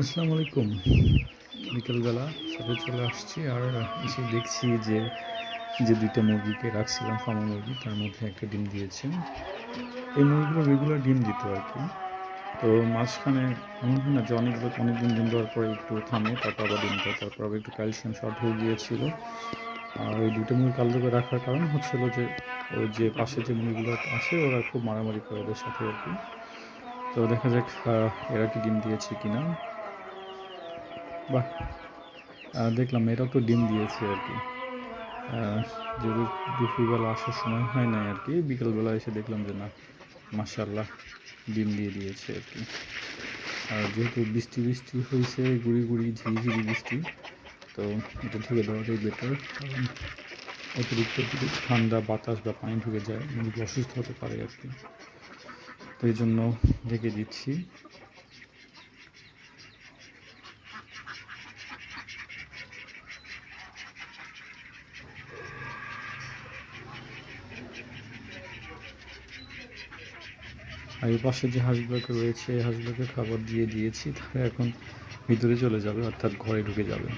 আসসালামু আলাইকুম বিকেলবেলা সাথে চলে আসছি আর এসে দেখছি যে যে দুইটা মুরগিকে রাখছিলাম ফার্মা মুরগি, তার মধ্যে একটা ডিম দিয়েছে। এই মুরগিগুলো রেগুলার ডিম দিত আর কি। তো মাঝখানে মনে হয় না যে অনেকগুলো অনেকদিন ডিম দেওয়ার পরে একটু থামে, তারপর আবার ডিম দেয় তারপর আবার একটু ক্যালসিয়াম শর্ট হয়ে গিয়েছিল আর ওই দুটো মুরগি কাল করে রাখার কারণ হচ্ছিল যে, ওই যে পাশে যে মুরগিগুলো আছে, ওরা খুব মারামারি করে ওদের সাথে আর কি। তো দেখা যাক এরা কি ডিম দিয়েছে কিনা। বাহ। দেখলাম এরাও তো ডিম দিয়েছে আর কি। যেহেতু দুপুরবেলা আসার সময় হয় নাই আর কি, বিকেলবেলা এসে দেখলাম যে না মাসাল্লাহ ডিম দিয়ে দিয়েছে আর কি। আর যেহেতু বৃষ্টি বৃষ্টি হয়েছে, গুড়ি গুড়ি ঝিরিঝিরি বৃষ্টি, তো এটা ঢুকে দেওয়াটাই বেটার কারণ অতিরিক্ত যদি ঠান্ডা বাতাস বা পানি ঢুকে যায় মুরগি অসুস্থ হতে পারে আর কি। তো এই জন্য ঢেকে দিচ্ছি। আর এই পাশে যে হাঁসগুলোকে রয়েছে, এই হাঁসগুলোকে খাবার দিয়ে দিয়েছি, তারা এখন ভিতরে চলে যাবে, অর্থাৎ ঘরে ঢুকে যাবে।